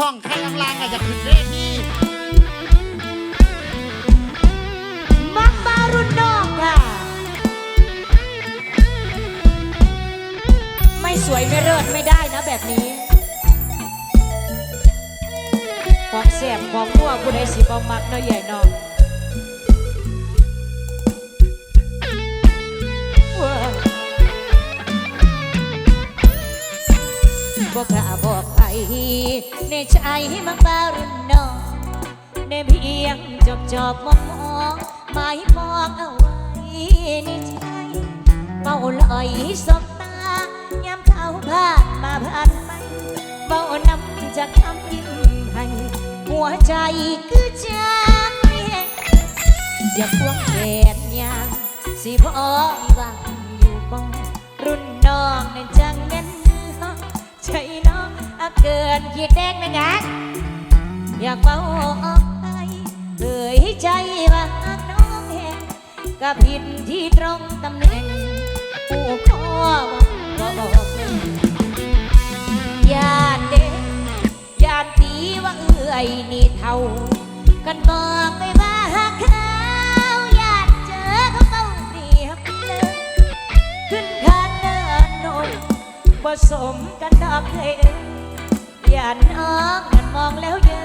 ท้องใครลางๆอาจจะขึ้นเวทีมักมารุ่นน้องค่ะ ไม่สวยไม่เลิศไม่ได้นะแบบนี้ของแสบของนัวผู้ใดสิบ่มักเนาะใหญ่น้องว้าวบ่กล้าบ อกไปในใจมักมารุ่นน้องได้เพียงจบจอบมองมองหมายมองเอาไว้ในใจเมาลอยสบตายามเขาผ่านมาผ่านไปเบานำจากคำยิ้มให้หัวใจคือใจอยากควงแขนยางสิพอวางอยู่บ่รุ่นน้องนั่นจังแม่น นขีดแดงนะงะอยากเมาออกไปเผยใจว่าน้องแหงกับผิดที่ตรงตำแหน่งผู้ขอว่าบอกเลยานเด็กยานตีว่าเอื่อยนี่เท่า กันบอกไปว่าหักเขายานเจอเขาเมาเรียบเลยขึ้นคานเดินโนนผสมกันดอกเลย ย่าน้องมันมองแล้วเย้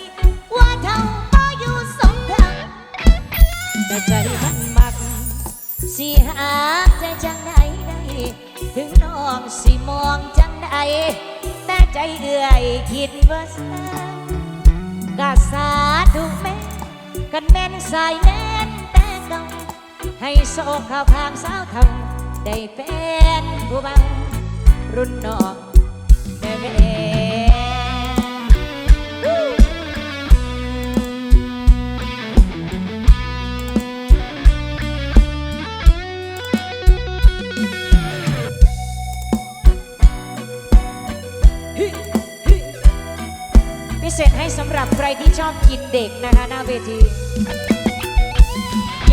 ยว่าเท่าก็อยู่สองทางแต่ใจมันมัก สิหาใจจังใดได้ ถึงน้องสิมองจังใดแต่ใจเอื่อยคิดว่าสากาสาถูกแม่กันแม่นสายแน่นแต่ก่าให้โซข้าวพางสาวเท่าได้เป็นผู้เบารุ่นน้อง เด็กนะคะหน้าเวที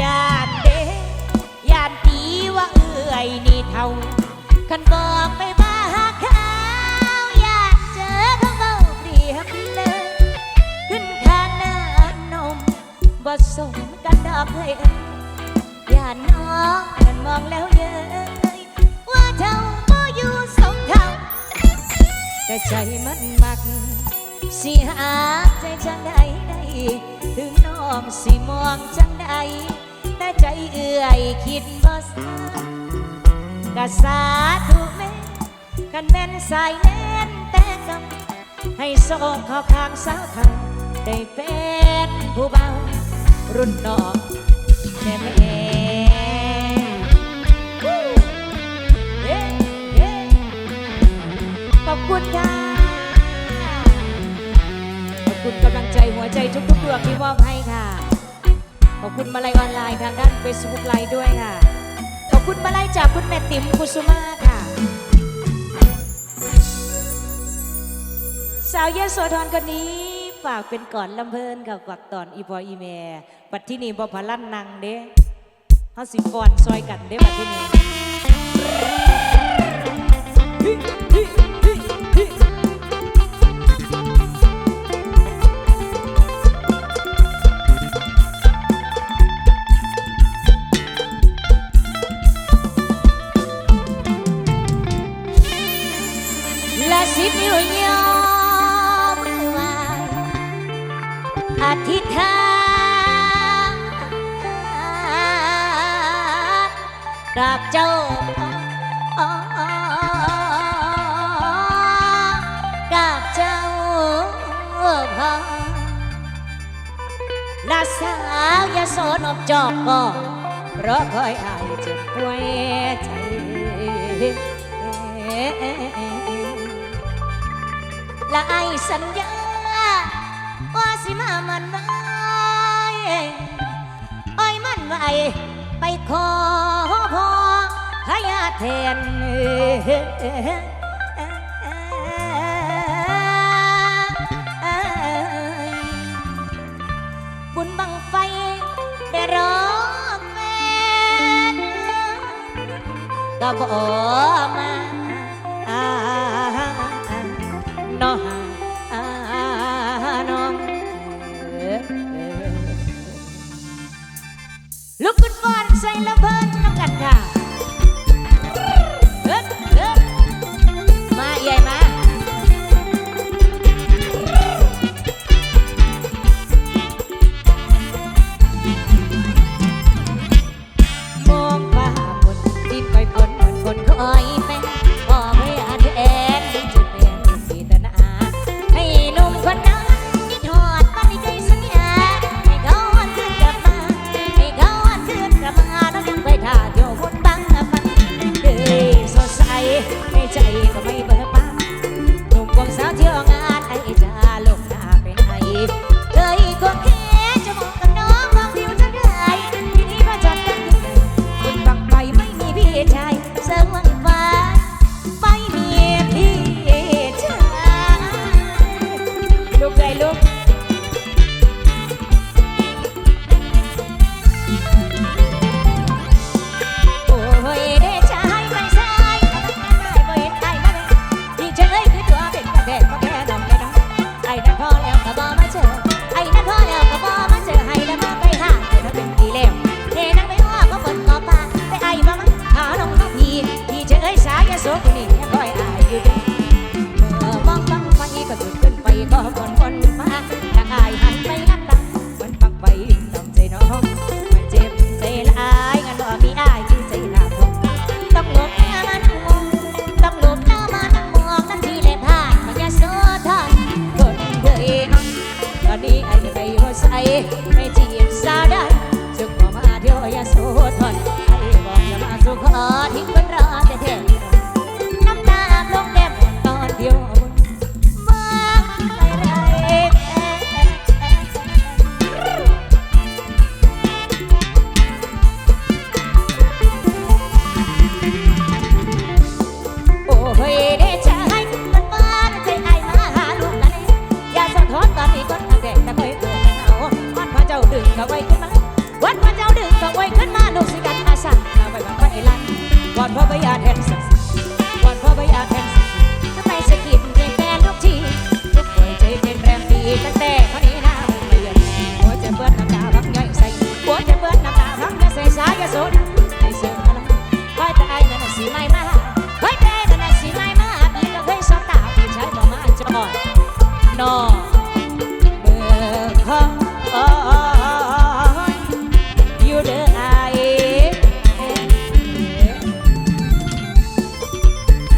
ยานเด็กยานตีว่าเอื่อยนี่เท่าคันบอกไปว่าหากเขาอยากเจอเขาเบาเปรียบเลย ขึ้นคานน้านมบ่สมกันดอกเลยอย่าน้องมันมองแล้วเย้ยว่าเท่าบ่อยู่สองเท่าแต่ใจมันมักสิหาใจจังใดได้ ถึงน้องสิมองจังใดแต่ใจเอื่อยคิดบ่สากะสาธุแม่กันแม่นสายแน่นแต่กำให้โซกข้าข้างสาวทาได้เป็นผู้เบา รุ่นน้องแม่แม่ขอบคุณค่ะ คุณกำลังใจหัวใจทุกๆดวงที่มอบให้ค่ะ ขอบคุณมาลัยออนไลน์ทางด้าน Facebook ไลฟ์ด้วยค่ะ ขอบคุณมาลัยจากคุณแม่ติ๋มกุสุมาค่ะ สาวเยโสธรคนนี้ฝากเป็นก่อนลำเพลินกับฝักตอนอีพออีแม่ปัดที่นี่บอพลั่นนังเด้เฮาสิฟอนซอยกันเด้ปัดที่นี่ และสิบนิ้วยอมือวางอธิษฐานกับเจ้าพ่อกับเจ้าพ่อและสาวยาโสนอบจอกก็รอคอยอายเจ็บป่วยใจ และไอ้สัญญา ว่าสิมามันไว้อ้อยมันไว้ไปขอพ่อพญาแทนบุญบังไฟได้รอแฟนก็บอกมา nó ใจก็ไม่ ก็ไว้ขึ้นมาวัดพระเจ้าดึงก็ไว้ขึ้นมาลูกสิกันอาสันก็ไว้วัดพระไอรันวัดพระพญาแทนสัวัดพระพญาแทนสักทำไมสกิดเจงแฟนลูกทีลูกป่วยใจเป็นแรมดีตั้งแต่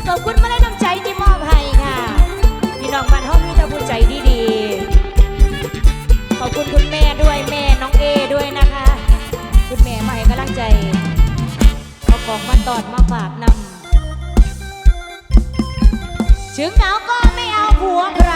ขอบคุณมาได้น้ำใจที่มอบให้ค่ะ พี่น้องบ้านห้องมีแต่ผู้ใจดีๆขอบคุณคุณแม่ด้วยแม่น้องเอด้วยนะคะ คุณแม่มาให้กำลังใจเอาของมาตอดมาฝากนำถึงหนาวก็ไม่เอาผัวใคร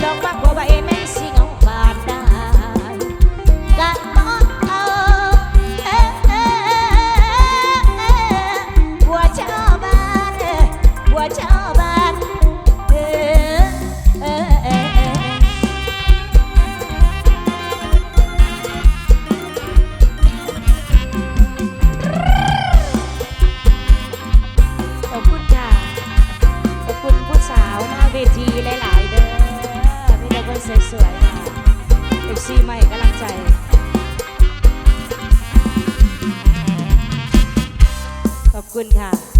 dog back.